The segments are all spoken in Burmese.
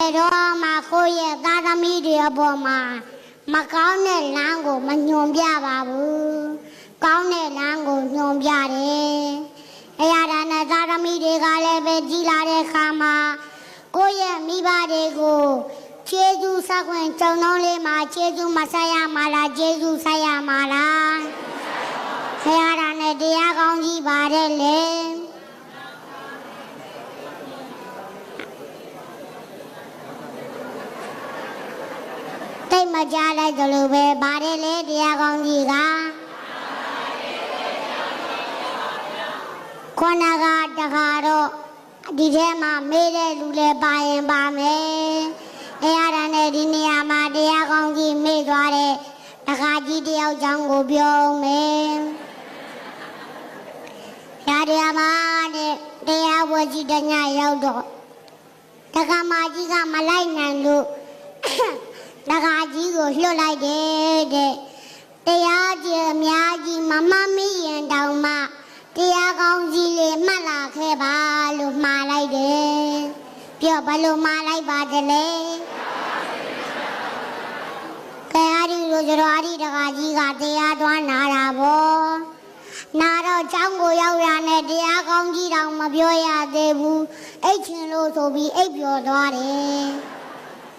ယ်တော့မှကိုယ့်ရဲ့သားသမီးတွေအပေါ်မှာမကောင်းတဲ့လမ်းကိုမညွန်ပြပါဘူးကောင်းတဲ့လမ်းကိုညွန်ပြတယ်အဲရတာနဲ့သားသမီးတွေကလည်းပဲကြီးလာတဲ့ခါမှာကိုယ့်ရဲ့မိဘတွေကိုခြေကျူးဆက်ခွင့်ကြုံတော့လေးမှာခြေကျူးမဆက်ရမှာလားခြေကျူးဆက်ရမှာလားဆရာတာနဲ့တရားကောင်းကြီးပါတယ်လေ မကြလိုက်ကြလို့ပဲဗါတယ်လေတရားကောင်းကြီးကခொနကတခါတော့ဒီထဲမှာမေးတဲ့လူလည်းပါရင်ပါမယ်အဲရတာနဲ့ဒီနေရာမှာတရားကောင်းကြီးမေးသွားတဲ့တခါကြီးတယောက်ကြောင့်ကိုပြောမယ်ရာတရားမှာတဲ့တရားဝကြီးတညရောက်တော့တခါမကြီးကမလိုက်နိုင်လို့ တခါကြီးကိုလွတ်လိုက်တယ်တဲ့တရားကြီးအများကြီးမမမီးရင်တောင်မှတရားကောင်းကြီးလေးမှတ်လာခဲ့ပါလို့မှားလိုက်တယ်ပြောဘယ်လိုမှားလိုက်ပါတလဲကဲအရီလိုကြတော့အရီတခါကြီးကတရားသွားနာတာဗောနာတော့ကျောင်းကိုရောက်ရနဲ့တရားကောင်းကြီးတောင်မပြောရသေးဘူးအိတ်ချင်လို့ဆိုပြီးအိတ်ပြောသွားတယ်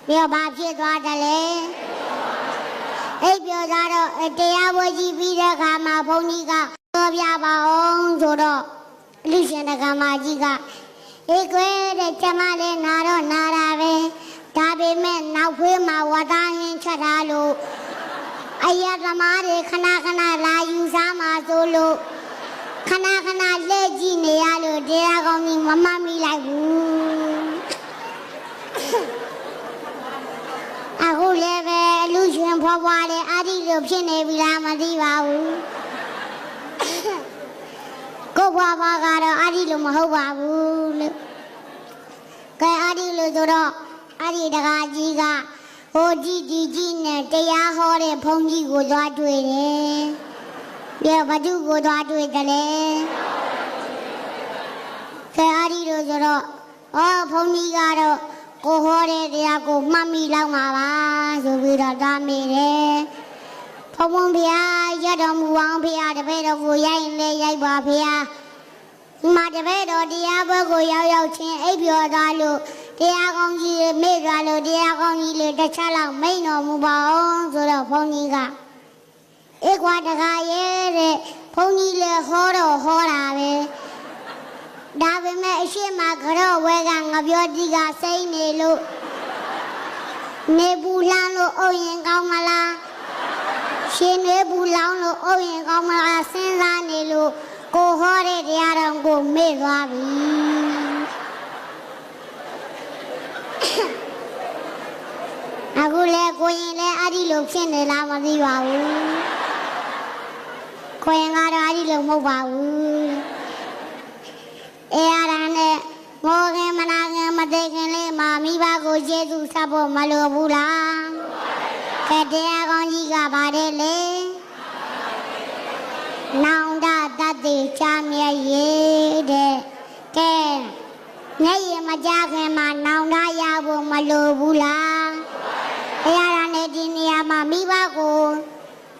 ပြောဘာဖြစ်သွားတယ်လဲအိပ်ပြောကြတော့အဲတရားပွဲကြီးပြီးတဲ့အခါမှာဘုန်းကြီးကပြောပြပါအောင်ဆိုတော့လူရှင်တက္ကမကြီးကအေးကွယ်တဲ့ကျမလေးနာတော့နာတာပဲဒါပေမဲ့နောက်ဖွေးမှာဝတ်သားရင်ချက်ထားလို့အယသမားတွေခဏခဏလာယူစားမှာဆိုလို့ခဏခဏလက်ကြည့်နေရလို့တရားကောင်းကြီးမမမိလိုက်ဘူး အခုလည်းပဲလူ ရှင်ဖွားဖွားလည်းအာဒီလိုဖြစ်နေပြီလားမသိပါဘူးကိုဖွားဖွားကတော့အာဒီလိုမဟုတ်ပါဘူးလို့ကဲအာဒီလိုဆိုတော့အာဒီတကာကြီးကဟိုကြည့်ကြည့်ကြည့်နဲ့တရားဟောတဲ့ဘုန်းကြီးကိုသွားတွေ့တယ်ပြောဘသူကိုသွားတွေ့တယ်လဲကဲအာဒီလိုဆိုတော့အော်ဘုန်းကြီးကတော့ ကိုဟောတဲ့တရားကိုမှတ်မိလောက်မှာပါဆိုပြီးတော့တားမိတယ်။ဖုံဖုံဖျားရတော်မူအောင်ဖျားတပည့်တော်ကိုရိုက်ရင်လည်းရိုက်ပါဖျား။ဒီမှာတပည့်တော်တရားဘက်ကိုရောက်ရောက်ချင်းအိပ်ပျော်သွားလို့တရားကောင်းကြီးမေ့သွားလို့တရားကောင်းကြီးလေးတစ်ချက်လောက်မိန်တော်မူပါအောင်ဆိုတော့ဘုန်းကြီးကဧကွာတခါရဲ့တဲ့ဘုန်းကြီးလည်းဟောတော့ဟောတာပဲ။ ဒါပေမဲ့အရှိမကတော့ဝဲကငပြောတိကစိမ့်နေလို့နေဘူးလန်းလို့အုပ်ရင်ကောင်းမလားရှင်နေဘူးလောင်းလို့အုပ်ရင်ကောင်းမလားစဉ်းစားနေလို့ကိုဟောတဲ့တရားတော်ကိုမေ့သွားပြီအခုလဲကိုရင်လဲအဲ့ဒီလိုဖြစ်နေလားမသိပါဘူးကိုရင်ကတော့အဲ့ဒီလိုမဟုတ်ပါဘူး အဲရတာနဲ့မောခင်မနာခင်မသိခင်လေးမှာမိဘကိုကျေးဇူးဆက်ဖို့မလိုဘူးလားကဲတရားကောင်းကြီးကပါတယ်လေနောင်တတတ်တိချမြဲရေတဲ့ကဲမျက်ရည်မကြခင်မှာနောင်တရဖို့မလိုဘူးလားအဲရတာနဲ့ဒီနေရာမှာမိဘကို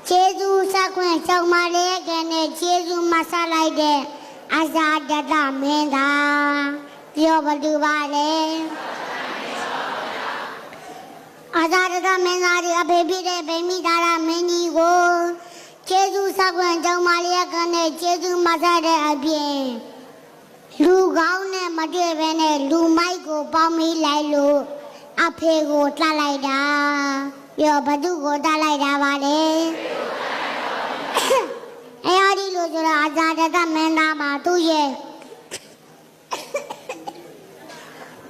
ကျေးဇူးဆက်ခွင့်ကြောင်မလေးကနဲ့ကျေးဇူးမဆက်လိုက်တဲ့အ ဇာတတမင်းသာပြောဘလူပါလေအဇာတတမင်းသားဒီအဖေဖြစ်တဲ့ဗိမိသားရမင်းကြီးကိုကျေးဇူးဆက်ခွင့်ကြောင်းမလျက်ကနဲ့ကျေးဇူးမဆက်တဲ့အပြင်လူကောင်းနဲ့မတွေ့ဘဲနဲ့လူမိုက်ကိုပေါင်းမိလိုက်လို့အဖေကိုတတ်လိုက်တာပြောဘသူကိုတတ်လိုက်တာပါလေအဲအဒီလို့ ဆိုတော့အဇာတကမင်းသားမှာသူ့ရဲ့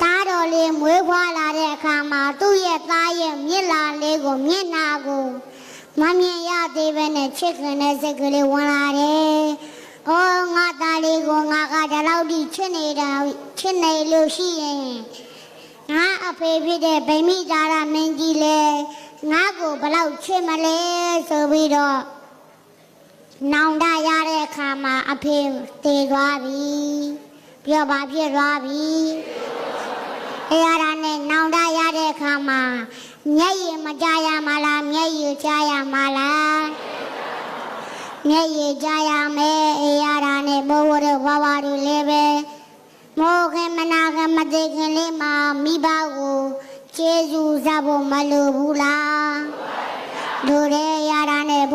တားတော်လေးမွေးဖွားလာတဲ့အခါမှာသူ့ရဲ့သားရဲ့မြစ်လာလေးကိုမျက်နာကိုမမြင်ရသေးပဲနဲ့ချစ်ခင်တဲ့စိတ်ကလေးဝင်လာတယ်။အော်ငါသားလေးကိုငါကဒီလောက်ထိချစ်နေတာချစ်နေလို့ရှိရင်ငါအဖေဖြစ်တဲ့ဗိမိတာရမင်းကြီးလေငါကိုဘလောက်ချစ်မလဲဆိုပြီးတော့ နောင်တရတဲ့အခါမှာအဖေတည်သွားပြီပြောပါဖြစ်သွားပြီအဲရတာနဲ့နောင်တရမျက်ရည်မကြရမလားမျက်ရည်ကြရမလားမျက်ရည်ကြရမယ်အေးရတာနဲ့ဘိုးဘိုးတို့ဘဝတို့လည်းပဲမောခင်မနာခင်မသိခင်လေးမှာမိဘကိုကျေးဇူးစားဖို့မလိုဘူးလားတို့ရဲ့ရတာနဲ့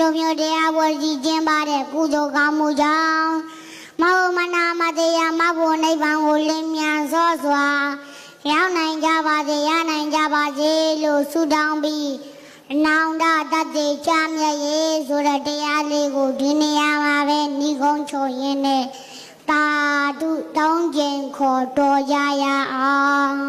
လည်းပဲကုလိုမျိုးတရားဝစီခြင်းပါတဲ့ကုသိုလ်ကောင်းမှုကြောင့်မဟုတ်မနာမတရားမဖို့နိဗ္ဗာန်ကိုလင်းမြန်စောစွာရောက်နိုင်ကြပါစေရနိုင်ကြပါစေလို့ဆုတောင်းပြီးအနောင်တတတ်သေးချမြတ်ရေးဆိုတဲ့တရားလေးကိုဒီနေရာမှာပဲညီကုန်းချုံရင်းနဲ့တာတုတောင်းကျင်ခေါ်တော်ကြရအောင်